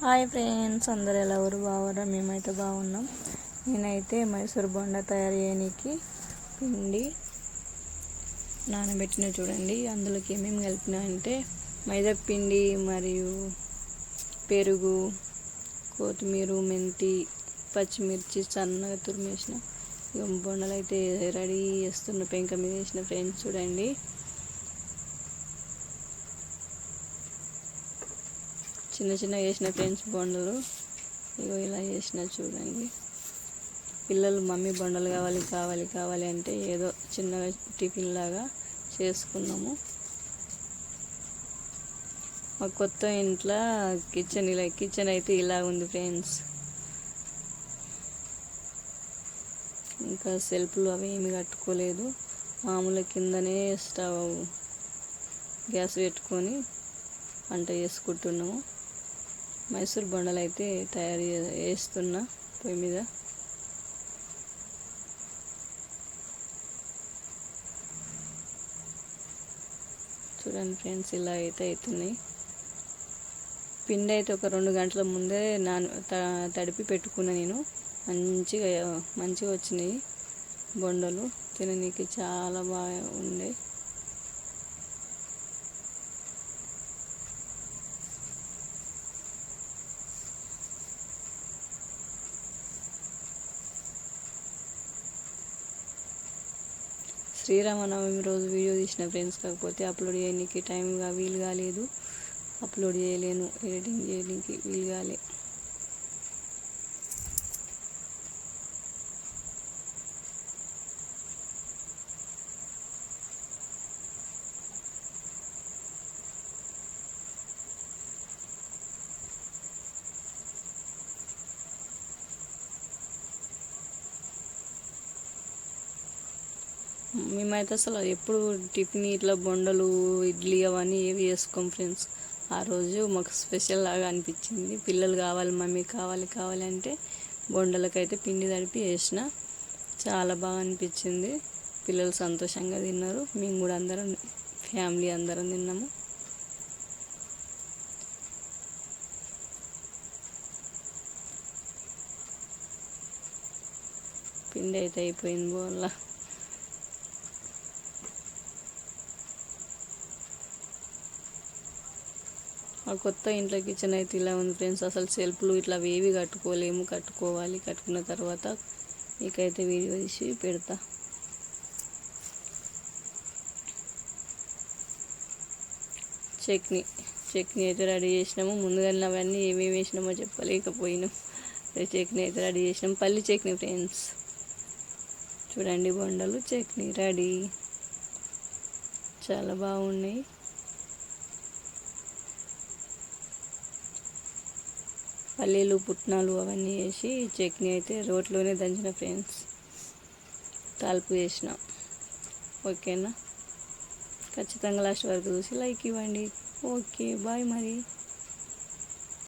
Hi friends అందరు ఎలా ఎవరు బాగురా మేమైతే బాగున్నాం. నేనైతే మైసూర్ బొండ తయారు చేయడానికి పిండి నానబెట్టిన చూడండి. అందులోకి ఏమేమి కలిపినా అంటే మైదా పిండి మరియు పెరుగు కొత్తిమీర మెంతి పచ్చిమిర్చి సన్నగా తురిమేసిన. బొండలు అయితే రెడీ చేస్తున్న పెంక మీద వేసిన ఫ్రెండ్స్ చూడండి. చిన్న చిన్న వేసిన ఫ్రెండ్స్ బొండలు. ఇగో ఇలా చేసిన చూడండి. పిల్లలు మమ్మీ బొండలు కావాలి కావాలి కావాలి అంటే ఏదో చిన్నగా టిఫిన్ లాగా చేసుకున్నాము. మా కొత్త ఇంట్లో కిచెన్ ఇలా కిచెన్ అయితే ఇలా ఉంది ఫ్రెండ్స్. ఇంకా సెల్ఫ్లు అవి ఏమి కట్టుకోలేదు. మామూలు కిందనే స్టవ్ గ్యాస్ పెట్టుకొని వంట చేసుకుంటున్నాము. మైసూర్ బొండలు అయితే తయారు వేస్తున్నా పొయ్యి మీద. చూడండి ఫ్రెండ్స్ ఇలా అయితే అవుతున్నాయి పిండి అయితే ఒక రెండు గంటల ముందే నాన్ తడిపి పెట్టుకున్నా నేను. మంచిగా మంచిగా వచ్చినాయి బొండలు. తిననీకి చాలా బాగా ఉండే. శ్రీరామనవమి రోజు వీడియో తీసిన ఫ్రెండ్స్ కాకపోతే అప్లోడ్ చేయడానికి టైంగా వీలు కాలేదు అప్లోడ్ చేయలేను ఎడిటింగ్ చేయడానికి వీలు కాలే మేమైతే అసలు ఎప్పుడు టిఫిన్ ఇట్లా బొండలు ఇడ్లీ అవన్నీ ఏవి వేసుకోం ఫ్రెండ్స్. ఆ రోజు మాకు స్పెషల్ లాగా అనిపించింది. పిల్లలు కావాలి మమ్మీ కావాలి కావాలి అంటే బొండలకైతే పిండి తడిపి వేసిన. చాలా బాగా అనిపించింది. పిల్లలు సంతోషంగా తిన్నారు. మేము కూడా అందరం ఫ్యామిలీ అందరం తిన్నాము. పిండి అయితే అయిపోయింది బోన్లా ఆ కొత్త ఇంట్లో కిచెన్ అయితే ఇలా ఉంది ఫ్రెండ్స్ అసలు సెల్ఫ్లు ఇట్లా ఏవి కట్టుకోలేము. కట్టుకోవాలి. కట్టుకున్న తర్వాత మీకైతే వీడియో తీసి పెడతా. చట్నీ. చట్నీ అయితే రెడీ చేసినాము. ముందుగా అవన్నీ ఏమేమి వేసినామో చెప్పలేకపోయినాం. చట్నీ అయితే రెడీ చేసినాం. పల్లి చట్నీ ఫ్రెండ్స్ చూడండి బొండలు చట్నీ రెడీ. చాలా బాగున్నాయి. పల్లీలు పుట్నాలు అవన్నీ వేసి చట్నీ అయితే రోట్లోనే దంచిన ఫ్రెండ్స్. తాల్పు వేసిన. ఓకేనా? ఖచ్చితంగా లాస్ట్ వరకు చూసి లైక్ ఇవ్వండి. ఓకే బాయ్ మరి.